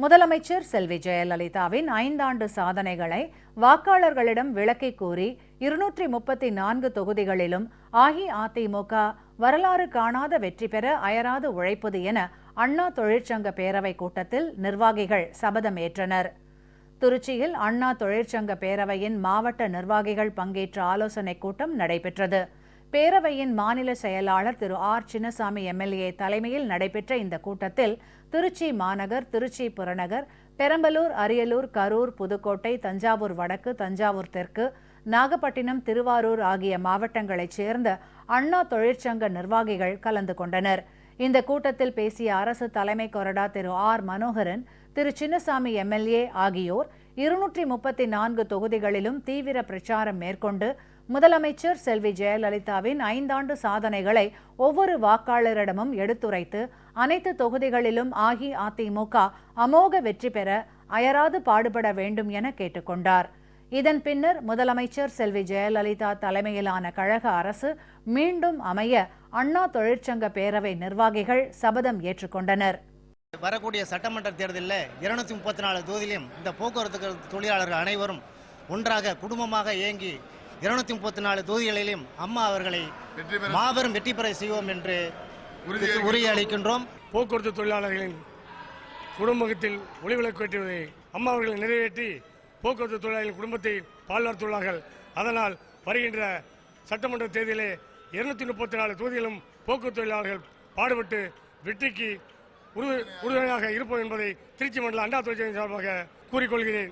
முதலமைச்சர் செல்வி ஜெயலலிதாவின் ஐந்தாண்டு சாதனைகளை வாக்காளர்களிடம் விளக்கிக் கூறி இருநூற்றி முப்பத்தி நான்கு தொகுதிகளிலும் அஇஅதிமுக வரலாறு காணாத வெற்றி பெற அயராது உழைப்பது என அண்ணா தொழிற்சங்க பேரவை கூட்டத்தில் நிர்வாகிகள் சபதம் ஏற்றனர். திருச்சியில் அண்ணா தொழிற்சங்க பேரவையின் மாவட்ட நிர்வாகிகள் பங்கேற்ற ஆலோசனைக் கூட்டம் நடைபெற்றது. பேரவையின் மாநில செயலாளர் திரு ஆர். சின்னசாமி எம்எல்ஏ தலைமையில் நடைபெற்ற இந்த கூட்டத்தில் திருச்சி மாநகர் திருச்சி புறநகர் பெரம்பலூர் அரியலூர் கரூர் புதுக்கோட்டை தஞ்சாவூர் வடக்கு தஞ்சாவூர் தெற்கு நாகப்பட்டினம் திருவாரூர் ஆகிய மாவட்டங்களைச் சேர்ந்த அண்ணா தொழிற்சங்க நிர்வாகிகள் கலந்து கொண்டனர். இந்த கூட்டத்தில் பேசிய அரசு தலைமை கொறடா திரு ஆர். மனோகரன் திரு சின்னசாமி எம்எல்ஏ ஆகியோர் இருநூற்றி முப்பத்தி நான்கு தொகுதிகளிலும் தீவிர பிரச்சாரம் மேற்கொண்டு முதலமைச்சர் செல்வி ஜெயலலிதாவின் ஐந்தாண்டு சாதனைகளை ஒவ்வொரு வாக்காளரிடமும் எடுத்துரைத்து அனைத்து தொகுதிகளிலும் அஇஅதிமுக அமோக வெற்றி பெற அயராது பாடுபட வேண்டும் என கேட்டுக்கொண்டார். இதன் பின்னர் முதலமைச்சர் செல்வி ஜெயலலிதா தலைமையிலான கழக அரசு மீண்டும் அமைய அண்ணா தொழிற்சங்க பேரவை நிர்வாகிகள் சபதம் ஏற்றுக்கொண்டனர். வரக்கூடிய சட்டமன்ற தேர்தலில் இருநூத்தி முப்பத்தி நாலு தொகுதியிலும் இந்த போக்குவரத்து தொழிலாளர்கள் அனைவரும் ஒன்றாக குடும்பமாக இயங்கி இருநூத்தி முப்பத்தி நாலு தொகுதிகளிலும் அம்மா அவர்களை மாபெரும் வெற்றி பெற செய்வோம் என்று உறுதியேற்கிறோம். உறுதியளிக்கின்றோம் போக்குவரத்து தொழிலாளர்களின் குடும்பத்தில் ஒளிவிளக்கு ஏற்றுவதை அம்மா அவர்கள் நிறைவேற்றி போக்குவரத்து தொழிலாளர்களின் குடும்பத்தை பால்வாழ்த்துள்ளார்கள் அதனால் வருகின்ற சட்டமன்ற தேர்தலிலே இருநூத்தி முப்பத்தி நாலு தொகுதிகளும் போக்குவரத்து தொழிலாளர்கள் பாடுபட்டு வெற்றிக்கு உறுது- உறுதுணையாக இருப்போம் என்பதை திருச்சி மண்டல அண்டா தொழிற்சங்க சார்பாக கூறிக்கொள்கிறேன்.